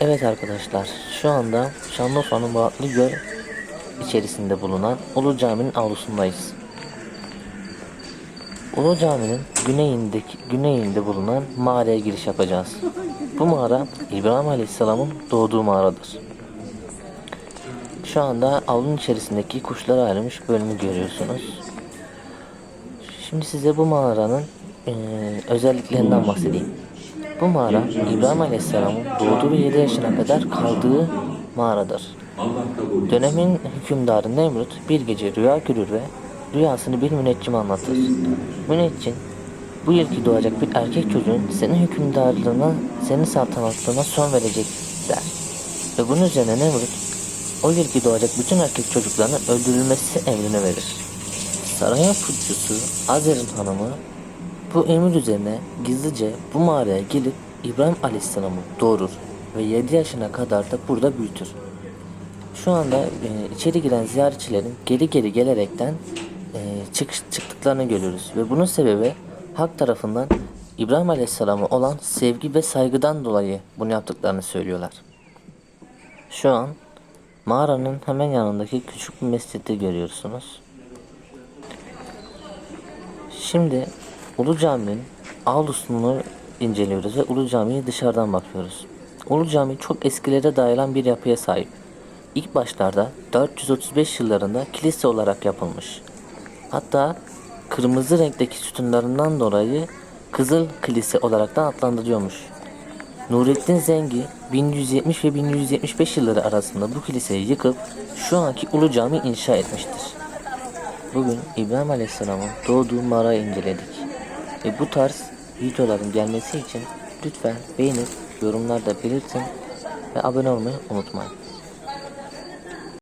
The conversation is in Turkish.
Evet arkadaşlar, şu anda Şanlıurfa'nın Muratlı Göl içerisinde bulunan Ulu Cami'nin avlusundayız. Ulu Cami'nin güneyindeki güneyinde bulunan mağaraya giriş yapacağız. Bu mağara İbrahim Aleyhisselam'ın doğduğu mağaradır. Şu anda avlunun içerisindeki kuşlara ayrılmış bölümü görüyorsunuz. Şimdi size bu mağaranın eee, özelliklerinden bahsedeyim. Bu mağara İbrahim Aleyhisselam'ın doğduğu ve 7 yaşına kadar kaldığı mağaradır. Dönemin hükümdarı Nemrut bir gece rüya görür ve rüyasını bir müneccime anlatır. Müneccim bu yılki doğacak bir erkek çocuğun senin hükümdarlığına, senin saltanatlığına son verecek der. Ve bunun üzerine Nemrut o yılki doğacak bütün erkek çocuklarının öldürülmesi emrini verir. Sarayın futçusu Azer'in hanımı bu emir üzerine gizlice bu mağaraya gelip İbrahim Aleyhisselam'ı doğurur ve 7 yaşına kadar da burada büyütür. Şu anda e, içeri giren ziyaretçilerin geri geri gelerekten e, çıkış, çıktıklarını görüyoruz ve bunun sebebi halk tarafından İbrahim Aleyhisselam'a olan sevgi ve saygıdan dolayı bunu yaptıklarını söylüyorlar. Şu an mağaranın hemen yanındaki küçük bir mescidi görüyorsunuz. Şimdi Ulu Cami'nin avlusunu inceliyoruz ve Ulu Cami'ye dışarıdan bakıyoruz. Ulu Cami çok eskilere dayanan bir yapıya sahip. İlk başlarda 435 yıllarında kilise olarak yapılmış. Hatta kırmızı renkteki sütunlarından dolayı Kızıl Kilise olarak da adlandırıyormuş. Nurettin Zengi 1170 ve 1175 yılları arasında bu kiliseyi yıkıp şu anki Ulu Cami inşa etmiştir. Bugün İbrahim Aleyhisselam'ın doğduğu mağarayı inceledik. Ve bu tarz videoların gelmesi için lütfen beğenip yorumlarda belirtin ve abone olmayı unutmayın.